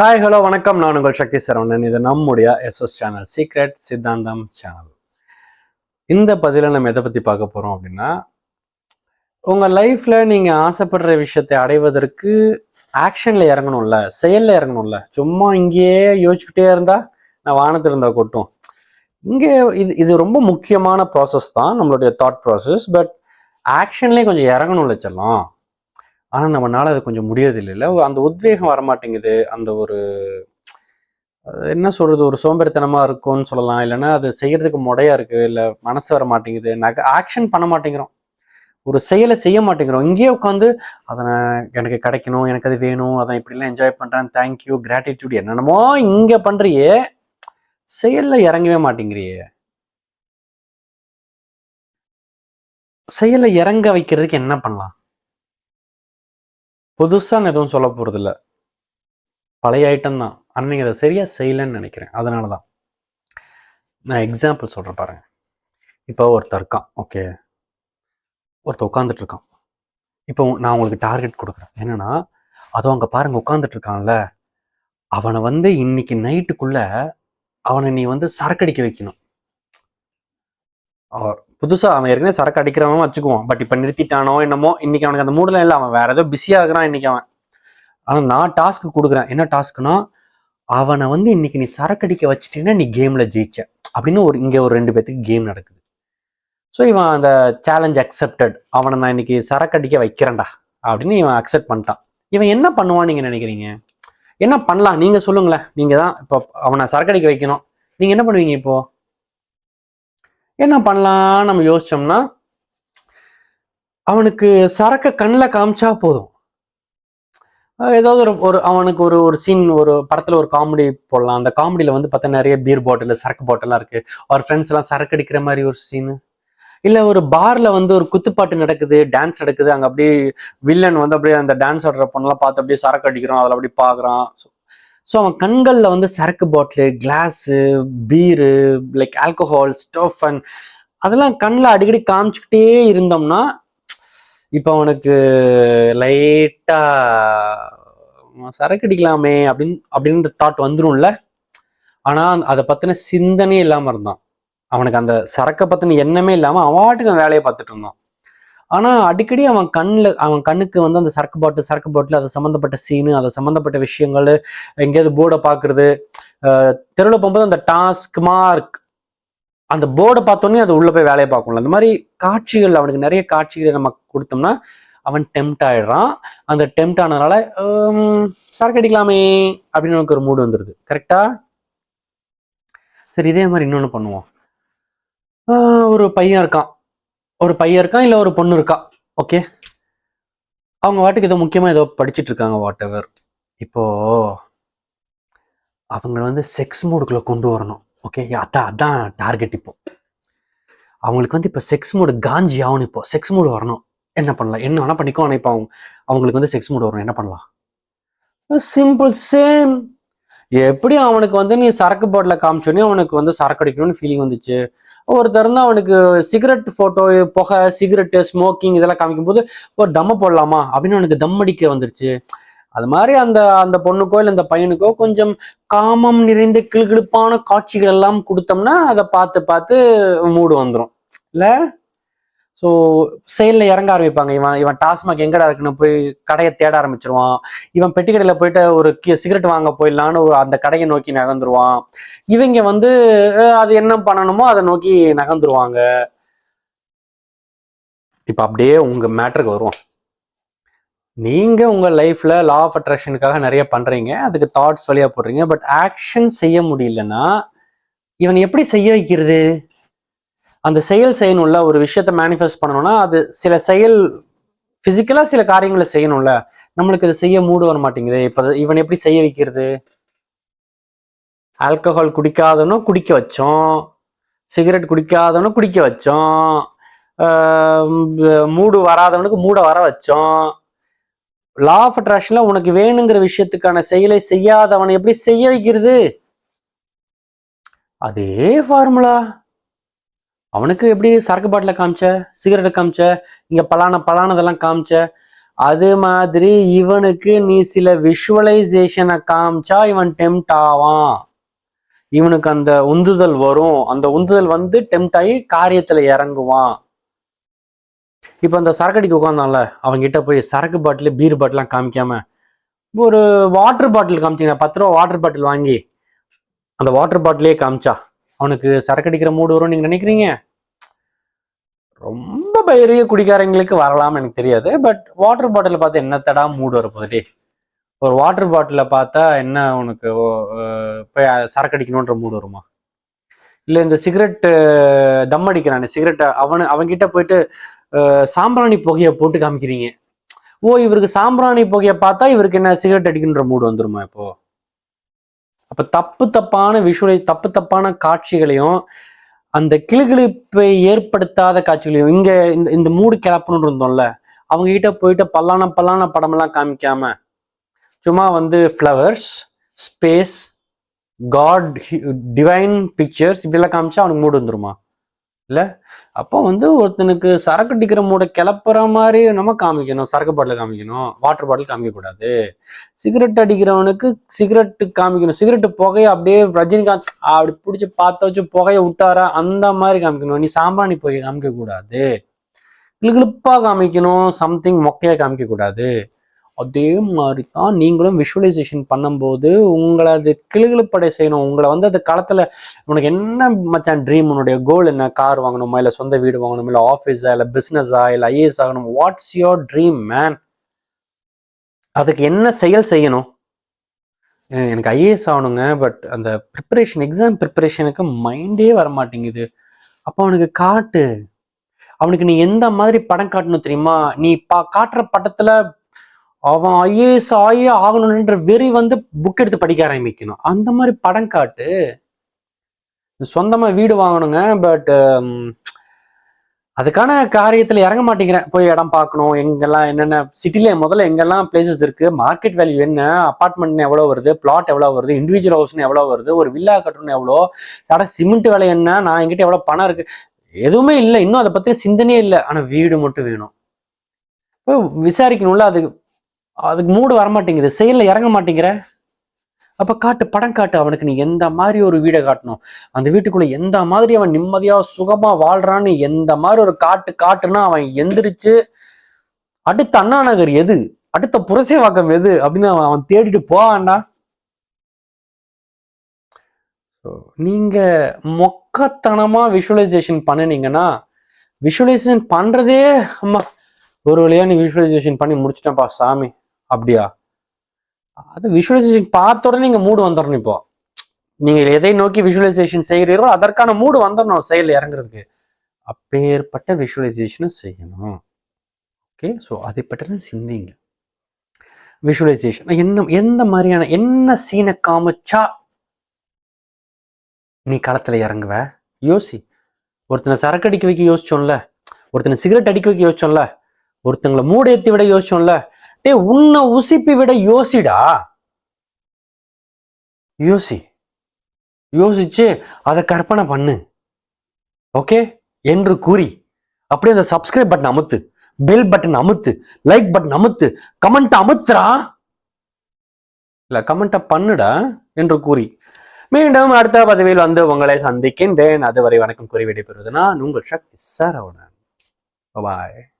Hi hello வணக்கம். நான் உங்கள் சக்தி சரவணன். இது நம்முடைய எஸ்எஸ் சேனல் சீக்ரெட் சித்தாந்தம் சேனல் இந்த பதில நம்ம எதை பற்றி பார்க்க போகிறோம் அப்படின்னா உங்கள் லைஃப்பில் நீங்கள் ஆசைப்படுற விஷயத்தை அடைவதற்கு ஆக்ஷனில் இறங்கணும்ல செயலில் இறங்கணும்ல. சும்மா இங்கேயே யோசிச்சுக்கிட்டே இருந்தால் நான் வானத்தில் இருந்தா கொட்டும். இங்கே இது இது ரொம்ப முக்கியமான ப்ராசஸ் தான் நம்மளுடைய தாட் ப்ராசஸ் பட் ஆக்ஷன்லேயே கொஞ்சம் இறங்கணும்ல செல்லாம். ஆனால் நம்மளால் அது கொஞ்சம் முடியறது இல்லைல்ல அந்த உத்வேகம் வரமாட்டேங்குது. அந்த ஒரு அது என்ன சொல்றது? ஒரு சோம்பேறித்தனமாக இருக்கும்னு சொல்லலாம். இல்லைன்னா அது செய்யறதுக்கு முடையா இருக்கு. இல்லை மனசு வர மாட்டேங்குது நக ஆக்ஷன் பண்ண மாட்டேங்கிறோம். ஒரு செயலை செய்ய மாட்டேங்கிறோம். இங்கேயே உட்காந்து அதை நான் எனக்கு கிடைக்கணும். எனக்கு அது வேணும். அதை இப்படிலாம் என்ஜாய் பண்ணுறேன் தேங்க்யூ கிராட்டிடியூட் என்னென்னமோ இங்கே பண்ணுறியே செயலில் இறங்கவே மாட்டேங்கிறியே. செயலை இறங்க வைக்கிறதுக்கு என்ன பண்ணலாம்? புதுசாக நான் எதுவும் சொல்ல போகிறதில்ல பழைய ஐட்டம் தான். அன்னைக்கு அதை சரியாக செய்யலைன்னு நினைக்கிறேன். அதனால தான் நான் எக்ஸாம்பிள் சொல்கிறேன் பாருங்க. இப்போ ஒருத்தர் இருக்கான் ஓகே ஒருத்தர் உட்காந்துட்டு இருக்கான். இப்போ நான் உங்களுக்கு டார்கெட் கொடுக்குறேன். என்னன்னா அதுவும் அங்கே பாருங்க உட்காந்துட்டு இருக்கான்ல. அவனை வந்து இன்னைக்கு நைட்டுக்குள்ள அவனை நீ வந்து சரக்கடிக்க வைக்கணும். புதுசாக புதுசா அவன் ஏற்கனவே சரக்கு அடிக்கிறவன் வச்சுக்குவான். பட் இப்ப நிறுத்திட்டானோ என்னமோ இன்னைக்கு அவனுக்கு அந்த மூடல இல்லை. அவன் வேற ஏதோ பிஸியா இருக்கிறான் இன்னைக்கு அவன். ஆனா நான் டாஸ்க் கொடுக்குறேன். என்ன டாஸ்க்னா அவனை வந்து இன்னைக்கு நீ சரக்கு அடிக்க வச்சுட்டீங்கன்னா நீ கேம்ல ஜெயிச்ச. அப்படின்னு ஒரு இங்க ஒரு ரெண்டு பேத்துக்கு கேம் நடக்குது. ஸோ இவன் அந்த சேலஞ்ச் அக்செப்டட் அவனை நான் இன்னைக்கு சரக்கு அடிக்க வைக்கிறேன்டா அப்படின்னு இவன் அக்செப்ட் பண்ணிட்டான். இவன் என்ன பண்ணுவான்னு நீங்க நினைக்கிறீங்க? என்ன பண்ணலாம்? நீங்க சொல்லுங்களேன். நீங்க தான் இப்போ அவனை சரக்கு அடிக்க வைக்கணும். நீங்க என்ன பண்ணுவீங்க இப்போ? என்ன பண்ணலாம் நம்ம யோசிச்சோம்னா அவனுக்கு சரக்க கண்ணில் காமிச்சா போதும். ஏதாவது ஒரு ஒரு அவனுக்கு ஒரு ஒரு சீன் ஒரு படத்தில் ஒரு காமெடி போடலாம். அந்த காமெடியில் வந்து பார்த்தா நிறைய பீர் பாட்டில் சரக்கு பாட்டிலாம் இருக்குது அவர் ஃப்ரெண்ட்ஸ் எல்லாம் சரக்கு அடிக்கிற மாதிரி ஒரு சீனு இல்லை ஒரு பார்ல வந்து ஒரு குத்துப்பாட்டு நடக்குது டான்ஸ் நடக்குது. அங்கே அப்படியே வில்லன் வந்து அப்படியே அந்த டான்ஸ் ஆடுற பொண்ணெல்லாம் பார்த்து அப்படியே சரக்கு அடிக்கிறான். அதில் அப்படியே பார்க்குறான் ஸோ அவன் கண்களில் வந்து சரக்கு bottle glass beer like alcohol ஸ்டோஃபன் and அதெல்லாம் கண்ணில் அடிக்கடி காமிச்சுக்கிட்டே இருந்தோம்னா இப்போ அவனுக்கு லைட்டா சரக்கு அடிக்கலாமே அப்படின்னு அப்படின்ற தாட் வந்துரும்ல. ஆனால் அதை பற்றின சிந்தனையே இல்லாமல் இருந்தான். அவனுக்கு அந்த சரக்கை பற்றின எண்ணமே இல்லாமல் அவாட்டுக்கு வேலையை பார்த்துட்டு இருந்தான். ஆனால் அடிக்கடி அவன் கண்ணில் அவன் கண்ணுக்கு வந்து அந்த சரக்கு பாட்டு சரக்கு பாட்டில் அது சம்மந்தப்பட்ட சீனு அது சம்மந்தப்பட்ட விஷயங்கள் எங்கேயாவது போர்டை பார்க்குறது தெருவில் போகும்போது அந்த டாஸ்க் மார்க் அந்த போர்டை பார்த்தோன்னே அது உள்ளே போய் வேலையை பார்க்கணும் அந்த மாதிரி காட்சிகள் அவனுக்கு நிறைய காட்சிகளை நம்ம கொடுத்தோம்னா அவன் டெம்ட் ஆயிடுறான். அந்த டெம்ட் ஆனதுனால சரக்கு அடிக்கலாமே அப்படின்னு அவனுக்கு ஒரு மூடு வந்துடுது கரெக்டா சரி இதே மாதிரி இன்னொன்று பண்ணுவோம். ஒரு பையன் இருக்கான். ஒரு பையன் இருக்கான் இல்லை ஒரு பொண்ணு இருக்கா? ஓகே அவங்க வாட்டுக்கு ஏதோ முக்கியமாக ஏதோ படிச்சிட்டு இருக்காங்க வாட் எவர் இப்போ அவங்கள வந்து செக்ஸ் மூடுக்குள்ளே கொண்டு வரணும். ஓகே அதான் அதான் டார்கெட் இப்போ. அவங்களுக்கு வந்து இப்போ செக்ஸ் மூடு காஞ்சி ஆகணும் இப்போ. செக்ஸ் மூடு வரணும். என்ன பண்ணலாம்? என்ன வேணால் பண்ணிக்கோ ஆனால் இப்போ அவங்க அவங்களுக்கு வந்து செக்ஸ் மூடு வரணும். என்ன பண்ணலாம்? சிம்பிள் சேம் எப்படி அவனுக்கு வந்து நீ சரக்கு போட்டில் காமிச்சோன்னே அவனுக்கு வந்து சரக்கு அடிக்கணும்னு ஃபீலிங் வந்துச்சு? ஒருத்தர் வந்து அவனுக்கு சிகரெட் ஃபோட்டோ புகை சிகரெட்டு ஸ்மோக்கிங் இதெல்லாம் காமிக்கும்போது ஒரு தம்ம போடலாமா? அப்படின்னு அவனுக்கு தம் அடிக்க வந்துருச்சு. அது மாதிரி அந்த அந்த பொண்ணுக்கோ இல்லை அந்த பையனுக்கோ கொஞ்சம் காமம் நிறைந்த கிளுகிழுப்பான காட்சிகள் எல்லாம் கொடுத்தோம்னா அதை பார்த்து பார்த்து மூடு வந்துடும் இல்லை? ஸோ சேலில் இறங்க ஆரம்பிப்பாங்க. இவன் இவன் டாஸ்மாக் எங்கடா இருக்குன்னு போய் கடையை தேட ஆரம்பிச்சிருவான். இவன் பெட்டி கடையில் போயிட்டு ஒரு சிகரெட் வாங்க போயிடலான்னு ஒரு அந்த கடையை நோக்கி நகர்ந்துருவான். இவங்க வந்து அது என்ன பண்ணணுமோ அதை நோக்கி நகர்ந்துருவாங்க. இப்போ அப்படியே உங்கள் மேட்டருக்கு வருவோம். நீங்கள் உங்கள் லைஃப்பில் லா ஆஃப் அட்ராக்ஷனுக்காக நிறைய பண்ணுறீங்க அதுக்கு தாட்ஸ் வழியாக போடுறீங்க. பட் ஆக்ஷன் செய்ய முடியலன்னா இவன் எப்படி செய்ய வைக்கிறது? அந்த செயல் செய்யணும்ல ஒரு விஷயத்த மேனிஃபெஸ்ட் பண்ணணும்னா அது சில செயல் ஃபிசிக்கலாக சில காரியங்களை செய்யணும்ல. நம்மளுக்கு இது செய்ய மூடு வர மாட்டேங்குது. இப்போ இவன் எப்படி செய்ய வைக்கிறது? ஆல்கஹால் குடிக்காதவனும் குடிக்க வச்சோம். சிகரெட் குடிக்காதவனும் குடிக்க வச்சோம். மூடு வராதவனுக்கு மூட வர வச்சோம். லா ஆஃப் அட்ராக்ஷன்ல உனக்கு வேணுங்கிற விஷயத்துக்கான செயலை செய்யாதவனை எப்படி செய்ய வைக்கிறது? அதே ஃபார்முலா அவனுக்கு எப்படி சரக்கு பாட்டில் காமிச்ச சிகரெட்டை காமிச்ச இங்கே பலான பலானதெல்லாம் காமிச்ச அது மாதிரி இவனுக்கு நீ சில விஷுவலைசேஷனை காமிச்சா இவன் டெம்ட் ஆவான். இவனுக்கு அந்த உந்துதல் வரும். அந்த உந்துதல் வந்து டெம்ட் ஆகி காரியத்துல இறங்குவான். இப்போ அந்த சரக்கடிக்கு உட்காந்தான்ல அவங்ககிட்ட போய் சரக்கு பாட்டில் பீர் பாட்டிலாம் காமிக்காம ஒரு வாட்டர் பாட்டில் காமிச்சிங்க பத்து ரூபா வாட்டர் பாட்டில் வாங்கி அந்த வாட்டர் பாட்டிலே காமிச்சா அவனுக்கு சரக்கு அடிக்கிற மூடு வரும் நீங்கள் நினைக்கிறீங்க? ரொம்ப பெரிய குடிக்காரங்களுக்கு வரலாம் எனக்கு தெரியாது பட் வாட்டர் பாட்டில் பார்த்தா என்ன தடா மூடு வரப்போதே ஒரு வாட்டர் பாட்டில பார்த்தா என்ன உனக்கு ஓ, போய் சரக்கு அடிக்கணுன்ற மூடு வருமா? இல்ல இந்த சிகரெட் தம் அடிக்கிறானே சிகரெட் அவனு அவன்கிட்ட போயிட்டு சாம்பிராணி புகையை போட்டு காமிக்கிறீங்க. ஓ இவருக்கு சாம்பிராணி புகையை பார்த்தா இவருக்கு என்ன சிகரெட் அடிக்கணுன்ற மூடு வந்துருமா இப்போ? அப்ப தப்பு தப்பான விஷுவலை தப்பு தப்பான காட்சிகளையும் அந்த கிளுகிழிப்பை ஏற்படுத்தாத காட்சிகளையும் இங்க இந்த இந்த மூடு கிளப்பணும்னு இருந்தோம்ல அவங்க கிட்ட போயிட்டு பல்லான பல்லான படமெல்லாம் காமிக்காம சும்மா வந்து flowers space god divine pictures இப்படிலாம் காமிச்சா அவனுக்கு மூடு வந்துருமா? இல்லை? அப்போ வந்து ஒருத்தனுக்கு சரக்கு அடிக்கிற மூட கிளப்புற மாதிரி நம்ம காமிக்கணும். சரக்கு பாட்டில் காமிக்கணும். வாட்டர் பாட்டில் காமிக்கக்கூடாது. சிகரெட் அடிக்கிறவனுக்கு சிகரெட்டு காமிக்கணும். சிகரெட்டு புகையை அப்படியே ரஜினிகாந்த் அப்படி பிடிச்சி பார்த்த வச்சு புகையை விட்டாரா? அந்த மாதிரி காமிக்கணும். நீ சாம்பிராணி புகையை காமிக்கக்கூடாது. கூடாது காமிக்கணும். சம்திங் மொக்கையாக காமிக்கக்கூடாது. அதே மாதிரி தான் நீங்களும் விஷுவலைசேஷன் பண்ணும்போது உங்களை அது கிளுகிழுப்படை செய்யணும். உங்களை வந்து அந்த காலத்தில் உனக்கு என்ன மச்சான் ட்ரீம் உன்னுடைய கோல் என்ன? கார் வாங்கணுமா? இல்லை சொந்த வீடு வாங்கணுமா? இல்லை ஆஃபீஸா இல்லை பிஸ்னஸா இல்லை ஐஏஎஸ் ஆகணும்? வாட்ஸ் யோர் ட்ரீம் மேன் அதுக்கு என்ன செயல் செய்யணும்? எனக்கு ஐஏஎஸ் ஆகணுங்க பட் அந்த ப்ரிப்பரேஷன் எக்ஸாம் ப்ரிப்பரேஷனுக்கு மைண்டே வர மாட்டேங்குது அப்போ அவனுக்கு காட்டு. அவனுக்கு நீ எந்த மாதிரி படம் காட்டணும் தெரியுமா? நீ பா காட்டுற படத்துல அவன் ஐஏஎஸ் ஆயே ஆகணும்ன்ற வெறி வந்து புக் எடுத்து படிக்க ஆரம்பிக்கணும். அந்த மாதிரி படம் காட்டு. சொந்தமா வீடு வாங்கணுங்க பட் um, அதுக்கான காரியத்துல இறங்க மாட்டேங்கிறேன். போய் இடம் பார்க்கணும் எங்கெல்லாம் என்னென்ன சிட்டில முதல்ல எங்கெல்லாம் பிளேசஸ் இருக்கு மார்க்கெட் வேல்யூ என்ன அப்பார்ட்மெண்ட் எவ்வளோ வருது பிளாட் எவ்வளோ வருது இண்டிவிஜுவல் ஹவுஸ்னு எவ்வளோ வருது ஒரு வில்லா கட்டணும் எவ்வளோ கடை சிமெண்ட் விலை என்ன நான் என்கிட்ட எவ்வளோ பணம் இருக்கு எதுவுமே இல்லை. இன்னும் அதை பத்தி சிந்தனையே இல்லை. ஆனால் வீடு மட்டும் வேணும். விசாரிக்கணும்ல அதுக்கு அதுக்கு மூடு வரமாட்டேங்குது. செயலில் இறங்க மாட்டேங்கிற. அப்போ காட்டு படம் காட்டு அவனுக்கு. நீ எந்த மாதிரி ஒரு வீடை காட்டணும்? அந்த வீட்டுக்குள்ள எந்த மாதிரி அவன் நிம்மதியாக சுகமாக வாழ்றான்னு எந்த மாதிரி ஒரு காட்டு காட்டுனா அவன் எந்திரிச்சு அடுத்த அண்ணா நகர் எது? அடுத்த புரசைவாக்கம் எது? அப்படின்னு அவன் அவன் தேடிட்டு போவான்டா ஸோ நீங்கள் மொக்கத்தனமாக விஷுவலைசேஷன் பண்ணுனீங்கன்னா விஷுவலைசேஷன் பண்ணுறதே அம்மா ஒரு வழியாக நீ விஷுவலைசேஷன் பண்ணி முடிச்சிட்டேன்ப்பா சாமி. அப்படியா? அது விஷுவலைசேஷன் பார்த்த உடனே நீங்க மூடு வந்துடணும் இப்போ. நீங்க எதை நோக்கி விஷுவலைசேஷன் செய்கிறீர்களோ அதற்கான மூடு வந்துடணும் செயல் இறங்குறதுக்கு. அப்பேற்பட்ட விஷுவலைசேஷனை செய்யணும். ஓகே ஸோ அதை பற்றி சிந்திங்க. விஷுவலைசேஷன் என்ன எந்த மாதிரியான என்ன சீனை காமிச்சா நீ களத்துல இறங்குவ? யோசி. ஒருத்தனை சரக்கு அடிக்க வைக்க யோசிச்சோம்ல. ஒருத்தனை சிகரெட் அடிக்க வைக்க யோசிச்சோம்ல. ஒருத்தங்களை மூட ஏற்றி விட யோசிச்சோம்ல. டே உன்னை உசிப்பி விட யோசிடா. யோசி. யோசிச்சு அதை கற்பனை பண்ணு. ஓகே? என்று கூறி அப்படியே அந்த சப்ஸ்கிரைப் பட்டன் அமுத்து பெல் பட்டன் அமுத்து லைக் பட்டன் அமுத்து கமெண்ட் அமுத்துறா இல்ல கமெண்ட்டை பண்ணுடா என்று கூறி. மீண்டும் அடுத்த பதவியில் வந்து உங்களை சந்திக்கின்றேன். அதுவரை வணக்கம் கூறி விடைபெறுவது நான் உங்கள் சக்தி சரவணன். பாய்